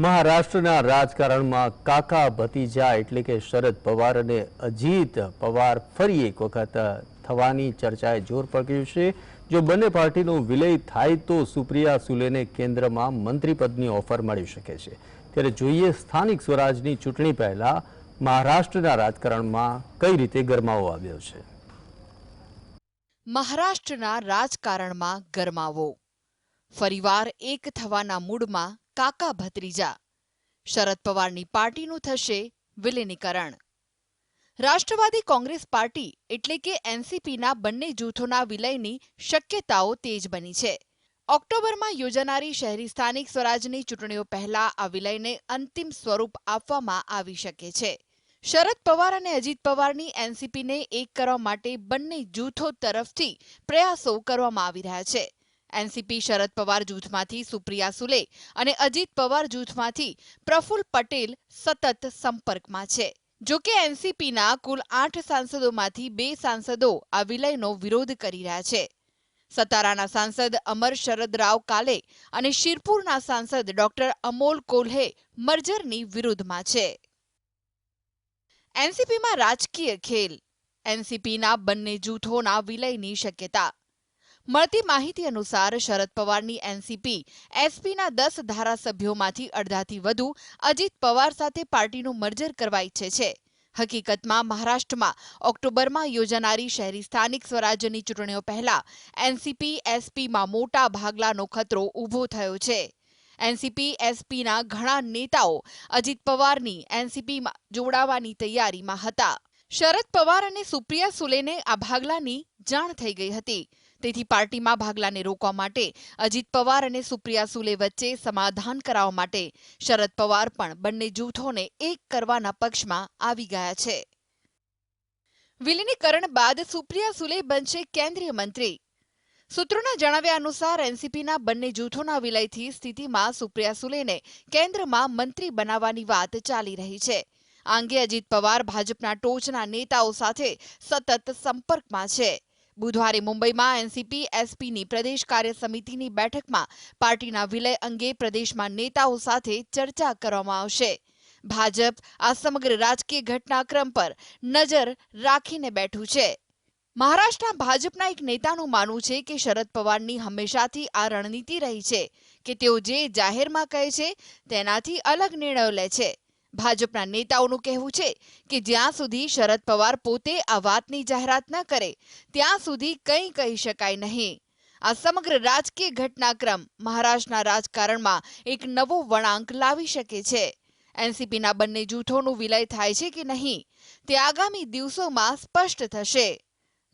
મહારાષ્ટ્રના રાજકારણમાં કાકા ભતીજા એટલે કે શરદ પવાર અને અજીત પવાર ફરી એક વખત થવાની ચર્ચાએ જોર પકડ્યું છે. જો બંને પાર્ટીનો વિલય થાય તો સુપ્રિયા સુલેને કેન્દ્રમાં મંત્રીપદની ઓફર મળી શકે છે. ત્યારે જોઈએ સ્થાનિક સ્વરાજની ચૂંટણી પહેલા મહારાષ્ટ્રના રાજકારણમાં કઈ રીતે ગરમાવો આવ્યો છે. મહારાષ્ટ્રના રાજકારણમાં ગરમાવો. ફરીવાર એક થવાના મૂડમાં કાકા ભત્રીજા શરદ પવારની પાર્ટીનું થશે વિલીનીકરણ. રાષ્ટ્રવાદી કોંગ્રેસ પાર્ટી એટલે કે એનસીપીના બંને જૂથોના વિલયની શક્યતાઓ તેજ બની છે. ઓક્ટોબરમાં યોજાનારી શહેરી સ્થાનિક સ્વરાજની ચૂંટણીઓ પહેલા આ વિલયને અંતિમ સ્વરૂપ આપવામાં આવી શકે છે. શરદ પવાર અને અજીત પવારની એનસીપીને એક કરવા માટે બંને જૂથો તરફથી પ્રયાસો કરવામાં આવી રહ્યા છે. એનસીપી શરદ પવાર જૂથમાંથી સુપ્રિયા સુલે અને અજીત પવાર જૂથમાંથી પ્રફુલ્લ પટેલ સતત સંપર્કમાં છે. જો કે એનસીપીના કુલ આઠ સાંસદોમાંથી બે સાંસદો આ વિલયનો વિરોધ કરી રહ્યા છે. સતારાના સાંસદ અમર શરદ રાવ કાલે અને શિરપુરના સાંસદ ડોક્ટર અમોલ કોલ્હે મર્જરની વિરુદ્ધમાં છે. એનસીપીમાં રાજકીય ખેલ. એનસીપીના બંને જૂથોના વિલયની શક્યતા. મળતી માહિતી અનુસાર શરદ પવારની એનસીપી એસપીના દસ ધારાસભ્યોમાંથી અડધાથી વધુ અજીત પવાર સાથે પાર્ટીનું મર્જર કરવા ઈચ્છે છે. હકીકતમાં મહારાષ્ટ્રમાં ઓક્ટોબરમાં યોજાનારી શહેરી સ્થાનિક સ્વરાજ્યની ચૂંટણીઓ પહેલા એનસીપી એસપીમાં મોટા ભાગલાનો ખતરો ઊભો થયો છે. એનસીપી એસપીના ઘણા નેતાઓ અજીત પવારની એનસીપીમાં જોડાવાની તૈયારીમાં હતા. શરદ પવાર અને સુપ્રિયા સુલેને આ ભાગલાની જાણ થઈ ગઈ હતી. તેથી પાર્ટીમાં ભાગલાને રોકવા માટે અજીત પવાર અને સુપ્રિયા સુલે વચ્ચે સમાધાન કરાવવા માટે શરદ પવાર પણ બંને જૂથોને એક કરવાના પક્ષમાં આવી ગયા છે. વિલીનીકરણ બાદ સુપ્રિયા સુલે બનશે કેન્દ્રીય મંત્રી. સૂત્રોના જણાવ્યા અનુસાર એનસીપીના બંને જૂથોના વિલયથી સ્થિતિમાં સુપ્રિયા સુલેને કેન્દ્રમાં મંત્રી બનાવવાની વાત ચાલી રહી છે. આ અંગે અજીત પવાર ભાજપના ટોચના નેતાઓ સાથે સતત સંપર્કમાં છે. બુધવારે મુંબઈમાં એનસીપી, એસપીની પ્રદેશ કાર્ય સમિતિની બેઠકમાં પાર્ટીના વિલય અંગે પ્રદેશમાં નેતાઓ સાથે ચર્ચા કરવામાં આવશે. ભાજપ આ સમગ્ર રાજકીય ઘટનાક્રમ પર નજર રાખીને બેઠું છે. મહારાષ્ટ્રના ભાજપના એક નેતાનું માનવું છે કે શરદ પવારની હંમેશાથી આ રણનીતિ રહી છે, કે તેઓ જે જાહેરમાં કહે છે તેનાથી અલગ નિર્ણયો લે છે. ભાજપના નેતાઓનું કહેવું છે કે જ્યાં સુધી શરદ પવાર પોતે આ વાતની જાહેરાત ન કરે, ત્યાં સુધી કંઈ કહી શકાય નહીં. આ સમગ્ર રાજકીય ઘટનાક્રમ મહારાષ્ટ્રના રાજકારણમાં એક નવો વળાંક લાવી શકે છે. એનસીપીના બંને જૂથોનું વિલય થાય છે કે નહીં, તે આગામી દિવસોમાં સ્પષ્ટ થશે.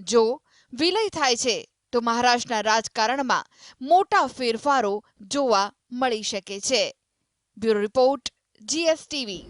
જો વિલય થાય છે, તો મહારાષ્ટ્રના રાજકારણમાં મોટા ફેરફારો જોવા મળી શકે છે. Bureau report GSTV